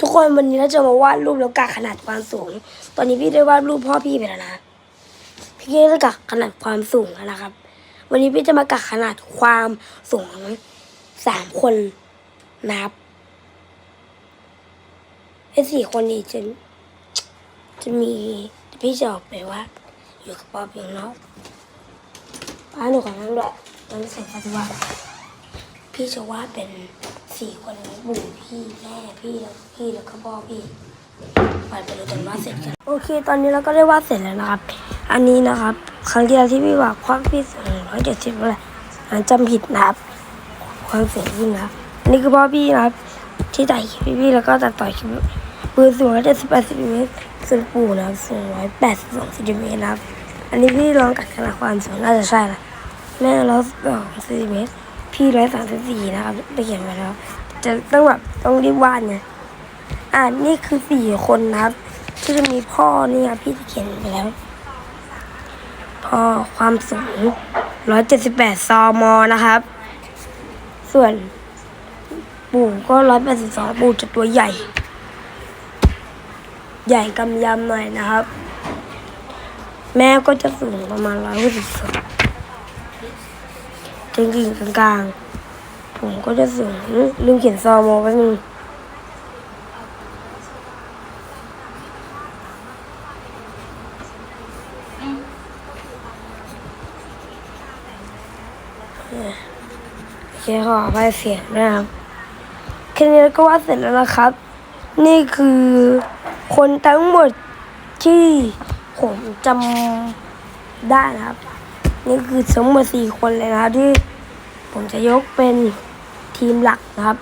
ทุกคนวันนี้เราจะมาวาดรูปแล้วกะขนาดความสูง ตอนนี้พี่ได้วาดรูปพ่อพี่ไปแล้วนะ พี่ก็จะกะขนาดความสูงแล้วนะครับ วันนี้พี่จะมากะขนาดความสูงของสามคนนะครับไอ้สี่คนนี้จะจะมีพี่จะออกไปว่า อยู่กับพ่อเพียงเนาะป้าหนูขอนั่งด้วยยังไม่เสร็จปฏิวัติพี่จะวาดเป็น สี่คนนี้ปู่พี่แม่พี่แล้วพี่แล้วก็พ่อพี่ไปไปดูกันว่าเสร็จกันโอเค ตอนนี้เราก็ได้วาดเสร็จแล้วนะครับ อันนี้นะครับ ครั้งที่แล้วที่พี่ว่าความพี่สูงร้อยเจ็ดสิบอะไรอันจำผิดนะครับความเสูงพี่งนะครับอันนี้คือพ่อพี่นะครับ ที่ต่อยคลิปพี่แล้วก็ตัดต่อยคลิปปืนสูงร้อยเจ็ดสิบแปดซนติเมตรส่วนปู่นะครับสูงร้อยแปดสิบสองเซนติเมตรนะครับ อันนี้พี่ลองกัดขนาดความสูงน่าจะใช่ละแม่ร้อยสองเซนติเมตร พี่ร้อยสามสิบสี่นะครับไปเขียนไว้แล้ว จะต้องแบบต้องรีบวาดไงอ่านี่คือสี่คนนะครับ ที่จะมีพ่อนี่ครับพี่ที่เขียนไปแล้ว พ่อความสูงร้อยเจ็ดสิบแปดซมนะครับ ส่วน ปู่ก็ร้อยแปดสิบสองปู่จะตัวใหญ่ ใหญ่กำยำหน่อยนะครับ แม่ก็จะสูงประมาณร้อยหกสิบสอง จริงๆกลางๆ ผมก็จะสูงลืมเขียนซอมอไว้นึงโอเคขอไปเสียงนะครับแค่นี้ก็วาดเสร็จแล้วนะครับ นี่คือคนทั้งหมดที่ผมจำได้นะครับ นี่คือทั้งหมดสี่คนเลยนะครับที่ผมจะยกเป็นทีมหลักนะครับ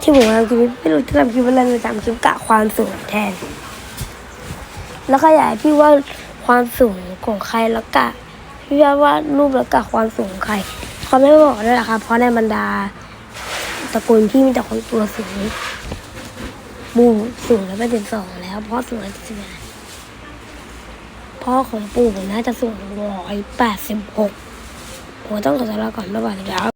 ที่ผมทำคลิปไม่รู้จะทำคลิปอะไรเลยทำคลิปกะความสูงแทน แล้วก็อยากพี่ว่าความสูงของใครแล้วกะพี่ว่าว่ารูปแล้วกะความสูงของใครเขาไม่บอกด้วยนะครับเพราะในบรรดาตระกูลพี่มีแต่คนตัวสูงบูสูงแล้วไปถึงสองแล้วเพ่อสูงร้อยสิบ พ่อของปู่ผมน่าจะสูงร้อยแปดสิบหกผมต้องขอตัวลาก่อนบ๊ายบายครับ